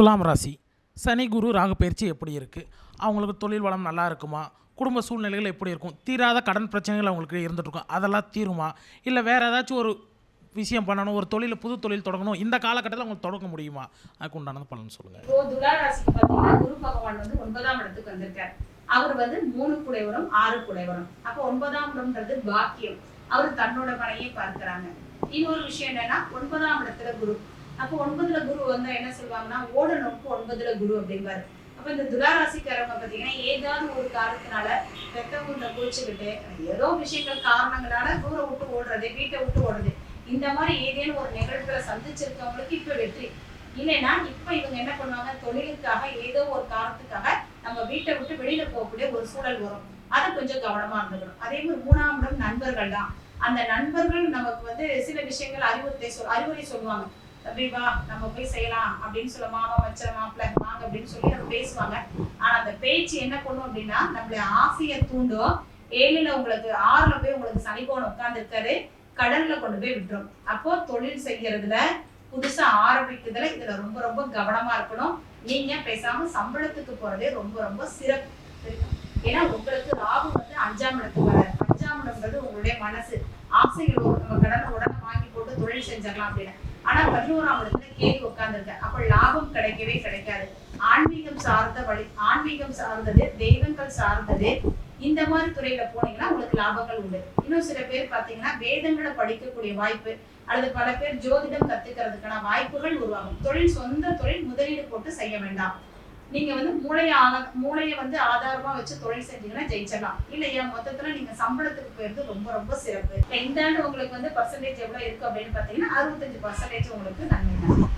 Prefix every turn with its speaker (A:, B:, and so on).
A: துலாம் ராசி. சனி குரு ராகு பயிற்சி எப்படி இருக்குது அவங்களுக்கு தொழில் வளம் நல்லா இருக்குமா? குடும்ப சூழ்நிலைகள் எப்படி இருக்கும்? தீராத கடன் பிரச்சனைகள் அவங்களுக்கு இருந்துகிட்ருக்கும் அதெல்லாம் தீருமா? இல்லை வேறு ஏதாச்சும் ஒரு விஷயம் பண்ணணும் ஒரு தொழில் புது தொழில் தொடங்கணும் இந்த காலகட்டத்தில் அவங்களுக்கு தொடங்க முடியுமா? அதுக்கு உண்டானது பலன் சொல்லுங்கள்
B: இப்போ துலா ராசிக்கு பாத்தீங்கன்னா குரு பகவான் வந்து ஒன்பதாம் இடத்துக்கு வந்திருக்கார். அவர் வந்து மூணு குடைவரும் ஆறு குடைவரும். அப்போ ஒன்பதாம் இடம்ன்றது பாக்கியம். அவர் தன்னோட மனையை பார்க்கிறாங்க. இன்னொரு விஷயம் என்னன்னா ஒன்பதாம் இடத்துல குரு. அப்போ ஒன்பதுல குரு வந்தா என்ன சொல்லுவாங்கன்னா ஓடணும்க்கு ஒன்பதுல குரு அப்படிம்பாரு. அப்ப இந்த துலாராசிக்காரங்க பாத்தீங்கன்னா ஏதாவது ஒரு காரணத்தினால பெத்தவங்களை குளிச்சுக்கிட்டு ஏதோ விஷயங்கள் காரணங்களால ஊரை விட்டு ஓடுறது வீட்டை விட்டு ஓடுறது இந்த மாதிரி ஏதேனும் ஒரு நிகழ்வுகளை சந்திச்சிருக்கவங்களுக்கு இப்ப வெற்றி. இல்லைன்னா இப்ப இவங்க என்ன பண்ணுவாங்க தொழிலுக்காக ஏதோ ஒரு காரணத்துக்காக நம்ம வீட்டை விட்டு வெளியில போகக்கூடிய ஒரு சூழல் வரும். அதை கொஞ்சம் கவனமா இருந்துக்கணும். அதே மாதிரி மூணாம் இடம் நண்பர்கள் தான். அந்த நண்பர்கள் நமக்கு வந்து சில விஷயங்கள் அறிவுறுத்தை சொல் அறிவுரை சொல்லுவாங்க. தம்பி வா நம்ம போய் செய்யலாம் அப்படின்னு சொல்ல மாமா வச்ச மாப்பிள்ள வாங்க அப்படின்னு சொல்லி அதை பேசுவாங்க. ஆனா அந்த பேச்சு என்ன பண்ணும் அப்படின்னா நம்மள ஆசையை தூண்டும். ஏழுல உங்களுக்கு ஆறுல போய் உங்களுக்கு சனிகோணம் உட்கார்ந்து இருக்காரு கடல்ல கொண்டு போய் விட்டுரும். அப்போ தொழில் செய்யறதுல புதுசா ஆரம்பிக்கிறதுல இதுல ரொம்ப ரொம்ப கவனமா இருக்கணும். நீங்க பேசாம சம்பளத்துக்கு போறதே ரொம்ப ரொம்ப சிறப்பு. ஏன்னா உங்களுக்கு லாபம் வந்து அஞ்சாம் இடத்துக்கு வர அஞ்சாம் இடம்ன்றது உங்களுடைய மனசு. ஆசைகள் நம்ம கடனை உடனே வாங்கி போட்டு தொழில் செஞ்சிடலாம் அப்படின்னு. ஆனா பதினோராம் இடத்துல கேது உட்கார்ந்துருக்க. அப்ப லாபம் கிடைக்கவே கிடைக்காது. ஆன்மீகம் சார்ந்த வழி ஆன்மீகம் சார்ந்தது தெய்வங்கள் சார்ந்தது இந்த மாதிரி துறையில போனீங்கன்னா உங்களுக்கு லாபங்கள் உண்டு. இன்னும் சில பேர் பாத்தீங்கன்னா வேதங்களை படிக்கக்கூடிய வாய்ப்பு அல்லது பல பேர் ஜோதிடம் கத்துக்கிறதுக்கான வாய்ப்புகள் உருவாகும். தொழில் சொந்த தொழில் முதலீடு போட்டு செய்ய வேண்டாம். நீங்க வந்து மூளைய ஆன மூளைய வந்து ஆதாரமா வச்சு தொழில் செஞ்சீங்கன்னா ஜெயிச்சிடலாம். இல்லையா மொத்தத்துல நீங்க சம்பளத்துக்கு போயிருந்து ரொம்ப ரொம்ப சிறப்பு. இந்த ஆண்டு உங்களுக்கு வந்து பர்சன்டேஜ் எவ்வளவு இருக்கு அப்படின்னு பாத்தீங்கன்னா அறுபத்தஞ்சு பர்சன்டேஜ் உங்களுக்கு நன்மை தான்